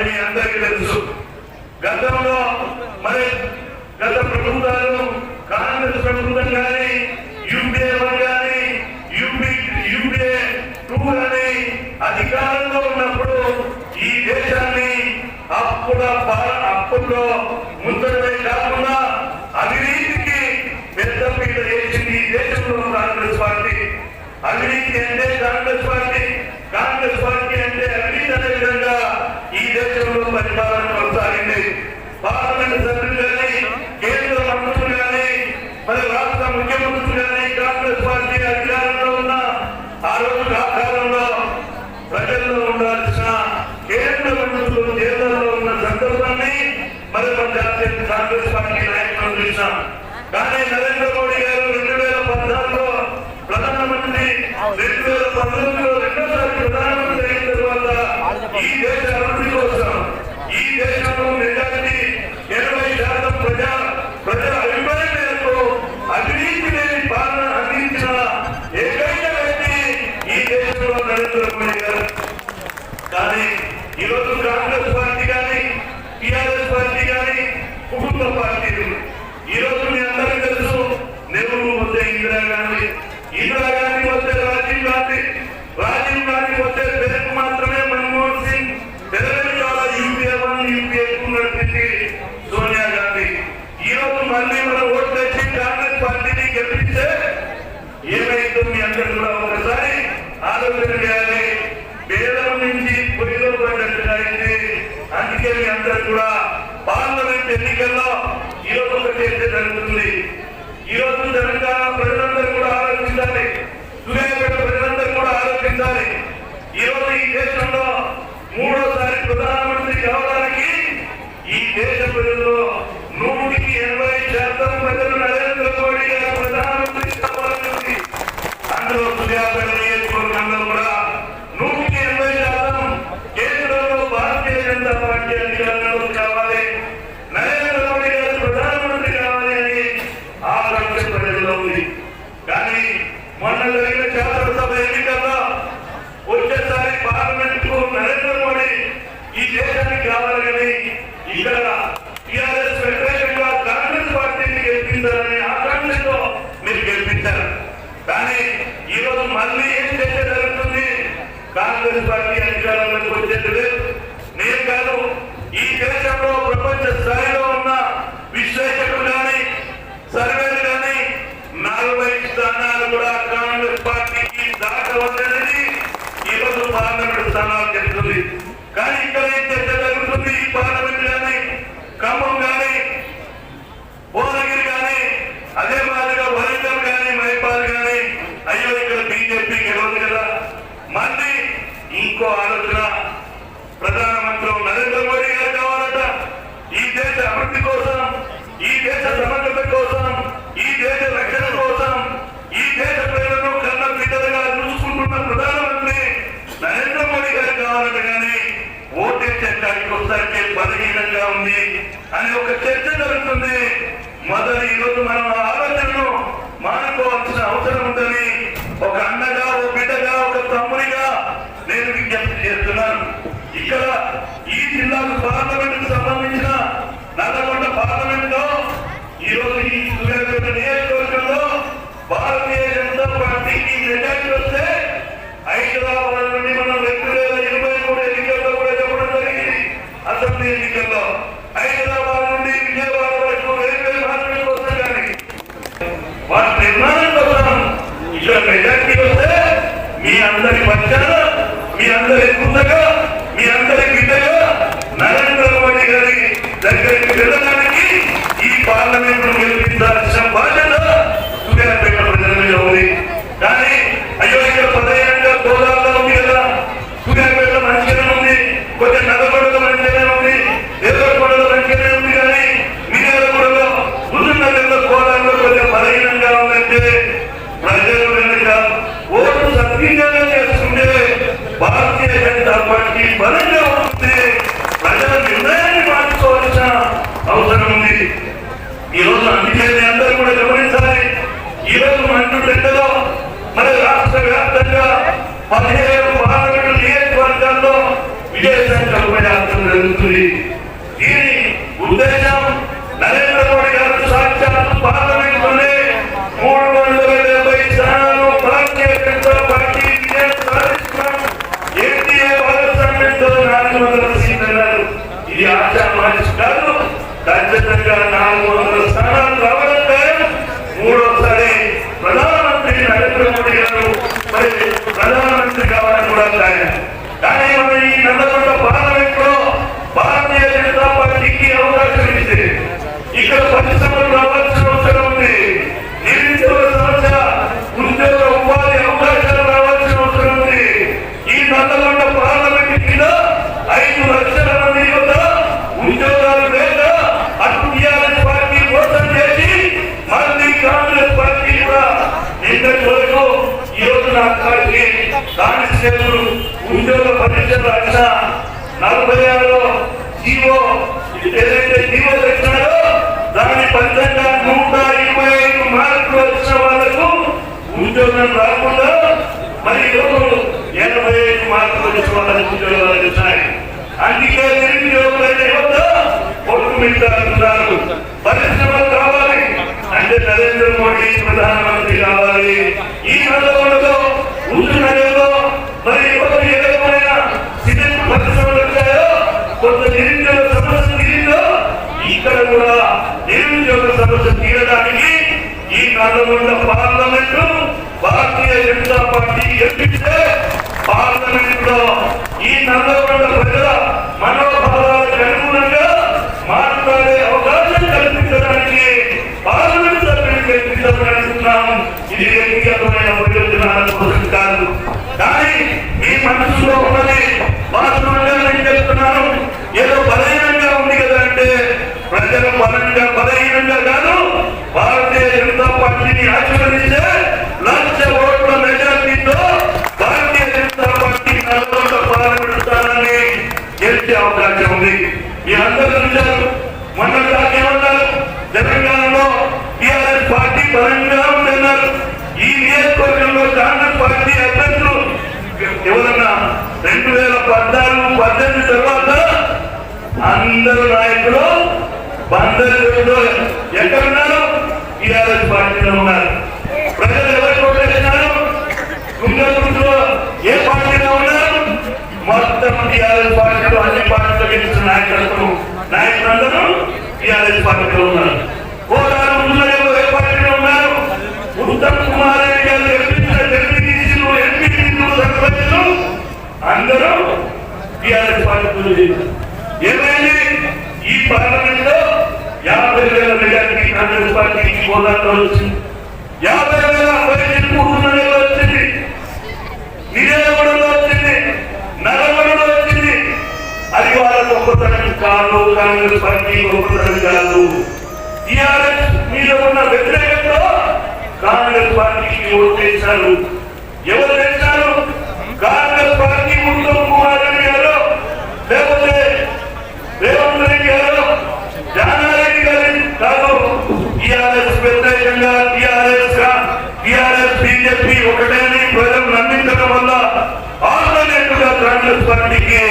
అది మీ అందరికీ తెలుసు. గతంలో మరి గత ప్రభుత్వాలను కాంగ్రెస్ ప్రభుత్వం కానీ యూపీఏ వన్ కానీ యూపీ యూపీఏ టూ కానీ అధికారంలో ఉన్నప్పుడు ఈ దేశాన్ని అప్పుడ అప్పుల్లో ముందడమే కాకుండా అవినీతికి పెద్ద పీట వేసింది ఈ దేశంలో కాంగ్రెస్ పార్టీ. అవినీతి అంటే కాంగ్రెస్ పార్టీ. కాంగ్రెస్ పార్టీ అంటే అవినీతి అనే విధంగా ఈ దేశంలో పరిపాలన కొనసాగింది. పార్లమెంట్ సభ్యులు కానీ కేంద్ర మంత్రులు కానీ మరి రాష్ట్ర ముఖ్యమంత్రులు కానీ కాంగ్రెస్ పార్టీ అధికారంలో ఉన్న ఆ రోజు కాలంలో ప్రజల్లో ఉండాల్సిన కేంద్ర మంత్రులు జైల్లో ఉన్న సందర్భాన్ని మరి మన జాతీయ కాంగ్రెస్ పార్టీ నాయకులను చూసాం కానీ నరేంద్ర మోడీ గారు రెండు వేల పద్నాలుగులో ప్రధానమంత్రి రెండు వేల పంతొమ్మిదిలో రెండోసారి ప్రధానమంత్రి అయిన తర్వాత ఈ దేశ అభివృద్ధి దేశంలో మెజారిటీ ఎనభై శాతం ప్రజా ప్రజల అభిప్రాయం మేరకు అవినీతి లేని పాలన అందించిన ఏకైక వ్యక్తి ఈ దేశంలో నరేంద్ర మోడీ గారు కానీ ఈరోజు కాంగ్రెస్ పార్టీ కానీ టిఆర్ఎస్ పార్టీ కానీ కుటుంబ పార్టీలు ఈరోజు మీ అందరికీ తెలుసు నెహ్రూ వస్తే ఇందిరాగాంధీ ఇందిరాగాంధీ వస్తే రాజీవ్ గాంధీ రాజీవ్ గాంధీ వస్తే పేరుకు మాత్రమే Manmohan Singh Telangana UPA one UPA two నడిపింది Sonia Gandhi ఈ రోజు మళ్ళీ మనం ఓటు తెచ్చి కాంగ్రెస్ పార్టీని గెలిపిస్తే ఏమైందో మీ అందరూ కూడా ఒకసారి ఆలోచన చేయాలి పేదల నుంచి పొయ్యిలో పడ్డట్టుగా అయింది అందుకే మీ అందరూ కూడా పార్లమెంట్ ఎన్నికల్లో ఈ రోజు ఒక చర్చ జరుగుతుంది. ఈ రోజు తెలంగాణ ప్రజలందరూ కూడా ఆలోచించాలి. సూర్యాపేట ప్రజలందరూ కూడా ఆలోచించాలి. ఈ రోజు ఈ దేశంలో మూడోసారి ప్రధానమంత్రి కావడానికి ఈ దేశ ప్రజల్లో నూటికి ఎనభై శాతం ప్రజలు నరేంద్ర మోడీ గారు ప్రధానమంత్రి కావాలని అందులో సూర్యాపేట నియోజకవర్గంలో కూడా నూటికి ఎనభై శాతం కేంద్రంలో భారతీయ జనతా పార్టీ అధికారంలో కావాలి నరేంద్ర మోడీ గారు ప్రధానమంత్రి కావాలి అని ఆకాంక్ష ప్రజల్లో ఉంది కానీ మొన్న జరిగిన శాసనసభ ఎన్నికల్లో వచ్చేసారి పార్లమెంట్కు నరేంద్ర మోడీ ఈ దేశానికి కావాలి కానీ ఇక్కడ టిఆర్ఎస్ వ్యతిరేకంగా కాంగ్రెస్ పార్టీని గెలిపించాలని ఆకాంక్షతో మీరు గెలిపించారు. కానీ ఈ రోజు మళ్ళీ ఏం చర్చ జరుగుతుంది? కాంగ్రెస్ పార్టీ అధికారంలోకి వచ్చేది నేను కాదు ఈ దేశంలో ప్రపంచ స్థాయిలో ఉన్న విశ్లేషకులు కానీ సర్వేలు కానీ నలభై స్థానాలు కూడా కాంగ్రెస్ పార్టీకి దాటవద్దనేది ఈ రోజు పార్లమెంట్ స్థానాలు చెప్తుంది కానీ ఇక్కడ ఏం చర్చ జరుగుతుంది ఈ పార్లమెంట్ కానీ ఖమ్మం కానీ భువనగిరి కానీ అదే మాదిరిగా వరంగల్ కానీ మైపాల్ కానీ అయ్యో ఇక్కడ బీజేపీ గెలవదు కదా మళ్ళీ ఇంకో ఆలోచన ప్రధానమంత్రి నరేంద్ర మోడీ గారు కావాలట ఈ దేశ అభివృద్ధి కోసం ఈ దేశ సమగ్రత కోసం ఈ దేశ రక్షణ కోసం ఈ దేశ ప్రజలను కన్న బిడ్డలుగా చూసుకుంటున్న ప్రధానమంత్రి నరేంద్ర మోడీ గారు కావాలట కానీ ఓటేసేటానికి ఒకసారికి బలహీనంగా ఉంది అని ఒక చర్చ జరుగుతుంది. మొదలు ఈరోజు మనం ఆలోచనను మానుకోవాల్సిన అవసరం ఉందని ఒక అన్నగా ఒక బిడ్డగా ఒక తమ్ముడిగా నేను విజ్ఞప్తి చేస్తున్నాను. ఇక్కడ ఈ జిల్లాకు పార్లమెంట్ సంబంధించిన నల్లగొండ పార్లమెంట్లో ఈ రోజు ఈ సూర్యాపేట నియోజకవర్గంలో భారతీయ జనతా పార్టీకి మెజార్టీ వస్తే కానిస్టేబుల్ ఉద్యోగ పరీక్షలు రాసిన నలభై ఆరులో జీవో ఏదైతే జీవో తెచ్చినారో దాని ఫలితంగా నూట ఇరవై ఐదు మార్కులు వచ్చిన వాళ్ళకు ఉద్యోగం రాకుండా మరి ఎనభై ఐదు మార్కులు వచ్చిన వాళ్ళకి ఉద్యోగాలు వచ్చాయి అందుకే నిరుద్యోగులైన యువత కొట్టు మీద పరిశ్రమలు కావాలి. అంటే నరేంద్ర మోడీ ప్రధానమంత్రి కావాలి. ఈ సందర్భంలో ఉంటున్న సమస్య తీరడానికి ఈ నల్లగొండ పార్లమెంట్ భారతీయ జనతా పార్టీ ఎంపిస్తే పార్లమెంట్లో ఈ నల్లగొండ ప్రజల మనోభావాలకు అనుగుణంగా మాట్లాడే అవకాశం కల్పించడానికి పార్లమెంట్ సభ్యులు గెలిపించాలని అనుకున్నాం ఇది వ్యక్తిగతమైన ప్రయోజనాల కోసం కాదు. కానీ మీ మనసులో ఉన్నది వాస్తవంగా నేను చెప్తున్నాను ఏదో బలహీనంగా ఉంది కదా అంటే ప్రజల బలంగా బలహీనంగా కాదు భారతీయ జనతా పార్టీని ఆశీర్వదించే లక్ష ఓట్ల మెజార్టీతో భారతీయ జనతా పార్టీ నల్గొండ పార్లమెంట్ స్థానాన్ని గెలిచే అవకాశం ఉంది మీ అందరూ చూశారు మొన్న ఏమన్నారు తెలంగాణలో టిఆర్ఎస్ పార్టీ బలంగా ఉందన్నారు ఈ నియోజకవర్గంలో కాంగ్రెస్ పార్టీ అభ్యర్థులు ఎవరన్నా రెండు వేల పద్నాలుగు పద్దెనిమిది తర్వాత అందరు నాయకులు బందరు ఎక్కడున్నారు టీఆర్ఎస్ పార్టీలో ఉన్నారు. ప్రజలు ఎవరు ఓటేసినారు కుంగతులో ఏ పార్టీలో ఉన్నారు? మొత్తం టీఆర్ఎస్ పార్టీలో అన్ని పార్టీలో గెలిచిన నాయకులకు నాయకులందరూ టీఆర్ఎస్ పార్టీలో ఉన్నారు. పోరాడు టిఆర్ఎస్ పార్టీలో చేశారు. ఏమైంది? ఈ పార్లమెంట్లో యాభై వేల మెజార్టీ కాంగ్రెస్ పార్టీకి హోదాలో వచ్చింది. యాభై వేల పరిస్థితి కూర్చున్నలో వచ్చింది. నిజామలో వచ్చింది. నగరంలో వచ్చింది. అది వాళ్ళ గొప్పతనం కాదు కాంగ్రెస్ పార్టీ గొప్పతనం కాదు. టిఆర్ఎస్ మీద ఉన్న వ్యతిరేకతతో కాంగ్రెస్ పార్టీకి ఓటు చేశారు ఎవరు చేశారు కాంగ్రెస్ పార్టీ ఉత్తమ్ కుమార్ రెడ్డి గారు లేకపోతే రేవంత్ రెడ్డి గారు జానారెడ్డి గారు కాదు టిఆర్ఎస్ వ్యతిరేకంగా టిఆర్ఎస్ టిఆర్ఎస్ బీజేపీ ఒకటేని ప్రజలు నమ్మించడం వల్ల ఆల్టర్నేటివ్గా కాంగ్రెస్ పార్టీకి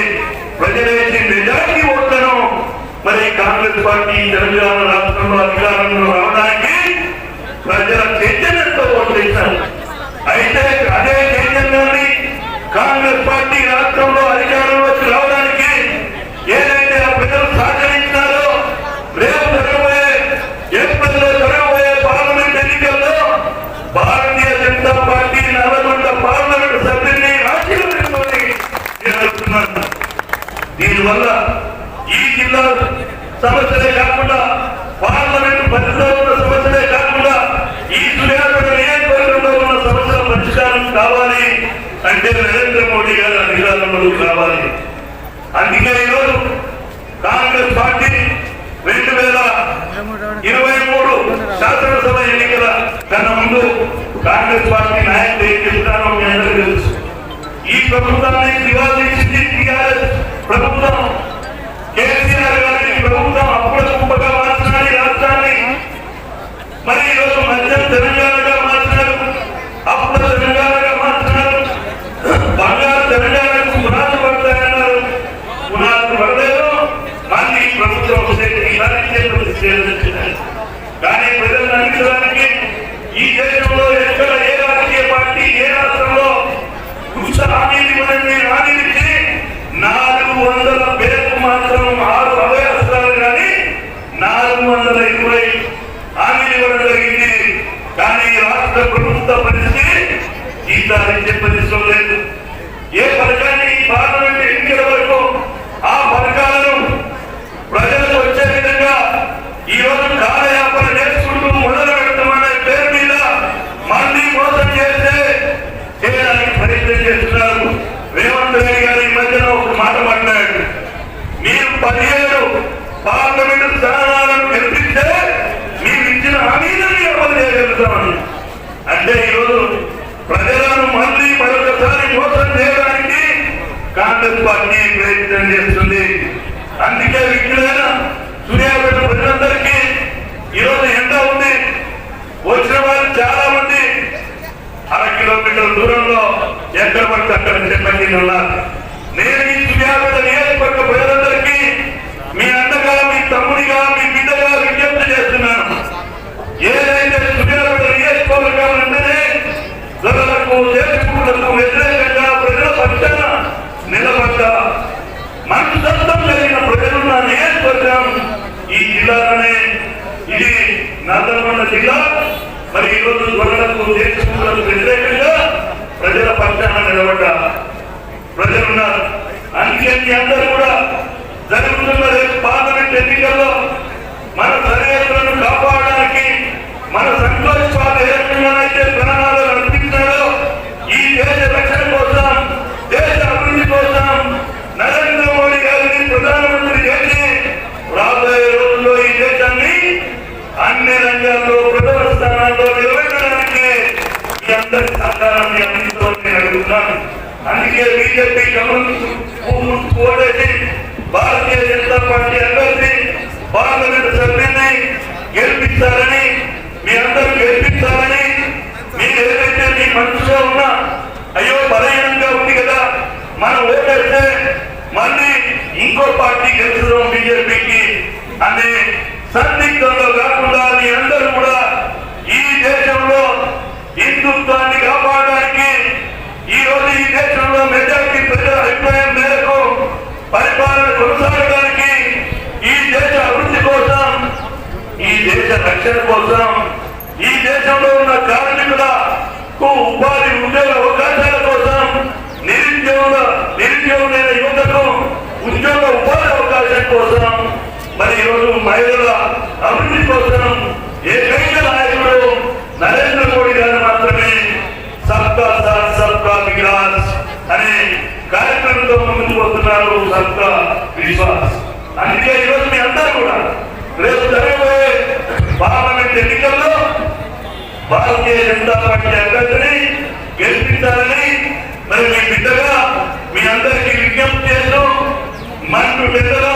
ప్రజలేసి మెజార్టీ ఓట్లను మరి కాంగ్రెస్ పార్టీ తెలంగాణ రాష్ట్రంలో అధికారంలో రావడానికి ప్రజల చైతన్యంతో ఓట్లేశారు అయితే అదే చైతన్యాన్ని కాంగ్రెస్ పార్టీ రాష్ట్రంలో అధికారంలోకి రావడానికి ఏదైతే ఆ ప్రజలు సహకరించారో రేపు జరగబోయే ఏప్రిల్లో జరగబోయే పార్లమెంట్ ఎన్నికల్లో భారతీయ జనతా పార్టీ నల్లగొండ పార్లమెంట్ సభ్యుల్ని ఆశీర్వదించమని నేను చెప్తున్నాను దీనివల్ల ఈ జిల్లా సమస్యలే కాకుండా పార్లమెంట్ పరిధిలో ఉన్న సమస్యలే కాకుండా ఈ సూర్యాపేట నియోజకవర్గంలో ఉన్న సమస్యల పరిష్కారం కావాలి అంటే నరేంద్ర మోడీ గారు అధికారంలోకి కావాలి. అందుకే ఈరోజు కాంగ్రెస్ పార్టీ రెండు వేల ఇరవై మూడు శాసనసభ ఎన్నికల కన్నా ముందు కాంగ్రెస్ పార్టీ నాయకులు ఏం చెప్తారో మీ అందరికీ తెలుసు. ఈ ప్రభుత్వాన్ని దివాళీసింది టీఆర్ఎస్ ప్రభుత్వం. కేసీఆర్ మరి ఈరోజు మద్యం తినని ಪಾದ కాంగ్రెస్ అన్ని ప్రయత్నం చేస్తుంది. అందుకే విజ్ఞులైన సూర్యాపేట ప్రజలందరికీ ఈరోజు ఎండ ఉంది. వచ్చిన వారు చాలా మంది అర కిలోమీటర్ దూరంలో ఎక్కడ పడితే అక్కడ చెప్పండి నేను ఈ సూర్యాపేట నియోజకవర్గ ప్రజలందరికీ మీ అండగా మీ తమ్ముడిగా మీ బిడ్డగా విజ్ఞప్తి చేస్తున్నాను ఏదైతే సూర్యాపేట నియోజకవర్గం అంటేనే దొరలకు దేశములకు వ్యతిరేకంగా ప్రజల పక్షాన నిలబడ్డా మనస్తత్వం కలిగిన ప్రజలున్న నియోజకవర్గం ఈ జిల్లాలోనే ఇది నల్లగొండ జిల్లా మరి ఈరోజు దొరలకు దేశములకు వ్యతిరేకంగా ప్రజల పక్షాన నిలబడ్డ ప్రజలున్నారు అందుకే మీ అందరూ కూడా జరుగుతున్న రేపు పార్లమెంట్ ఎన్నికల్లో మన సరిహద్దులను కాపాడడానికి మన సంతోషాలు ఏ రకంగానైతే ప్రణాళికలు అర్పించాడో ఈ దేశ రక్షణ కోసం దేశ అభివృద్ధి కోసం నరేంద్ర మోడీ గారిని ప్రధానమంత్రి చేసి రాబోయే రోజుల్లో ఈ దేశాన్ని అన్ని రంగాల్లో ప్రథమ స్థానాల్లో నిలబెట్టడానికి మీ అందరి సహకారాన్ని అందించాలని నేను అడుగుతున్నాను అందుకే బీజేపీ కమ్యూనిస్ట్ ఓడేసి భారతీయ జనతా పార్టీ అభ్యర్థి పార్లమెంట్ సభ్యుని గెలిపించాలని మీ అందరూ గెలిపించాలని మీరు ఏదైతే మీ మనసులో ఉన్నా అయ్యో బలహీనంగా ఉంది కదా మనం ఓటేస్తే మళ్ళీ ఇంకో పార్టీ గెలుచుదాం బీజేపీకి అనే సందిగ్ధంలో కాకుండా మీ అందరూ కూడా ఈ దేశంలో హిందుత్వాన్ని కాపాడాలి. రోజు ఈ దేశంలో మెజారిటీ ప్రజల అభిప్రాయం మేరకు పరిపాలన కొనసాగడానికి ఈ దేశ అభివృద్ధి కోసం ఈ దేశ రక్షణ కోసం ఈ దేశంలో ఉన్న కార్మికులకు ఉపాధి ఉద్యోగ అవకాశాల కోసం నిరుద్యోగ నిరుద్యోగమైన యువతకు ఉద్యోగ ఉపాధి అవకాశం కోసం మరి ఈరోజు మహిళల అభివృద్ధి కోసం ఏకైక నాయకుడు నరేంద్ర మోడీ గారు సబ్కా వికాస్ అనే కార్యక్రమంతో ముందుకు సబ్కా విశ్వాస్. అందుకే ఈరోజు మీ అందరూ కూడా రేపు జరగబోయే పార్లమెంట్ ఎన్నికల్లో భారతీయ జనతా పార్టీ అభ్యర్థిని గెలిపించాలని మరి మీ బిడ్డగా మీ అందరికీ విజ్ఞప్తి చేస్తూ మనకు బిడ్డలో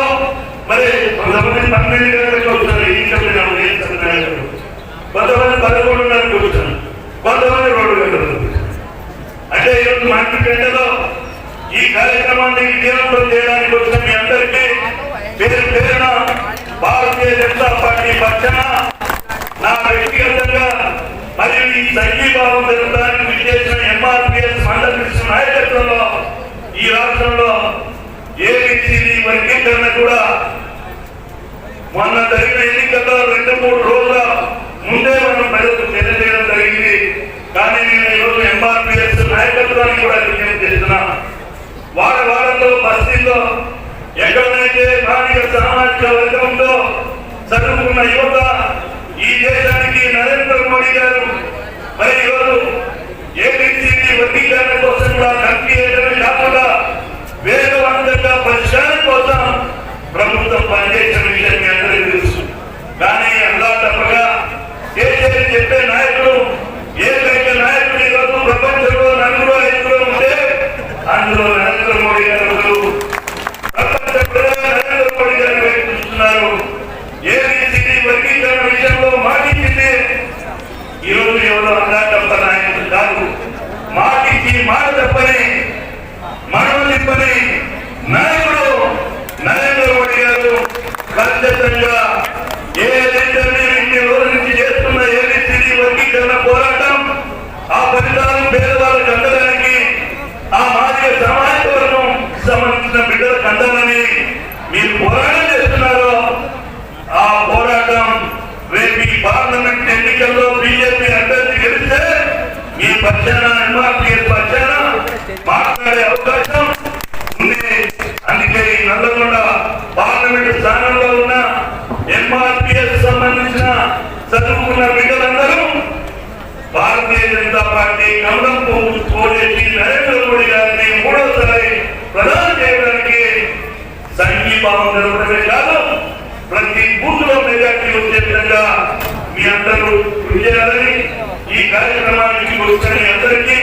మరి కొంతమంది పన్నెండు గంటలకు ఈ చెప్పినాము ఏం చెప్పినారు కొంతమంది పదకొండున్నరకు వస్తారు కొంతమంది రెండు గంటలకు అంటే ఈరోజు మంచి గంటలో ఈ కార్యక్రమాన్ని విజయవంతం చేయడానికి వచ్చిన మీ అందరికీ పేరు పేరున భారతీయ జనతా పార్టీ పక్షాన నా వ్యక్తిగతంగా మరియు ఈ సంఘీభావం జరగడానికి విజేసిన ఎంఆర్పిఎస్ మండల నాయకత్వంలో ఈ రాష్ట్రంలో ఏబిసిడి వర్గీకరణ కూడా మొన్న జరిగిన ఎన్నికల్లో రెండు మూడు రోజుల ముందే మనం ప్రజలు కానీ నేను ఈరోజు ఎంఆర్పిఎస్ నాయకత్వాన్ని కూడా విజ్ఞప్తి చేస్తున్నా వాడ వాడల్లో బస్తీల్లో ఎక్కడైతే స్థానిక సామాజిక వర్గంలో చదువుకున్న యువత ఈ దేశానికి నరేంద్ర మోడీ గారు మరి ఈరోజు ఏబిసిడి వర్గీకరణ కోసం కూడా కంపెనీ చేయడమే కాకుండా వేగవంతంగా పరిష్కారం కోసం ప్రభుత్వం పనిచేసిన విషయం మీ అందరికీ తెలుసు. కానీ అలా తప్పగా చేసేది చెప్పే నాయకులు స్థానంలో ఉన్న ఎంఆర్పిఎస్ సంబంధించిన చదువుకున్న బిడ్డలందరూ భారతీయ జనతా పార్టీ కమలం పోలేసి నరేంద్ర మోడీ గారిని మూడోసారి ప్రధాని చేయడానికి సంఘీభావం జరగడమే కాదు ప్రతి బూత్లో మెజార్టీ వచ్చే విధంగా మీ అందరూ విజయాలని ఈ కార్యక్రమానికి వచ్చిన అందరికీ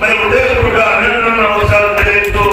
మరి ఉదయపూర్వక అభినందన అవసరాలు తెలియజేస్తూ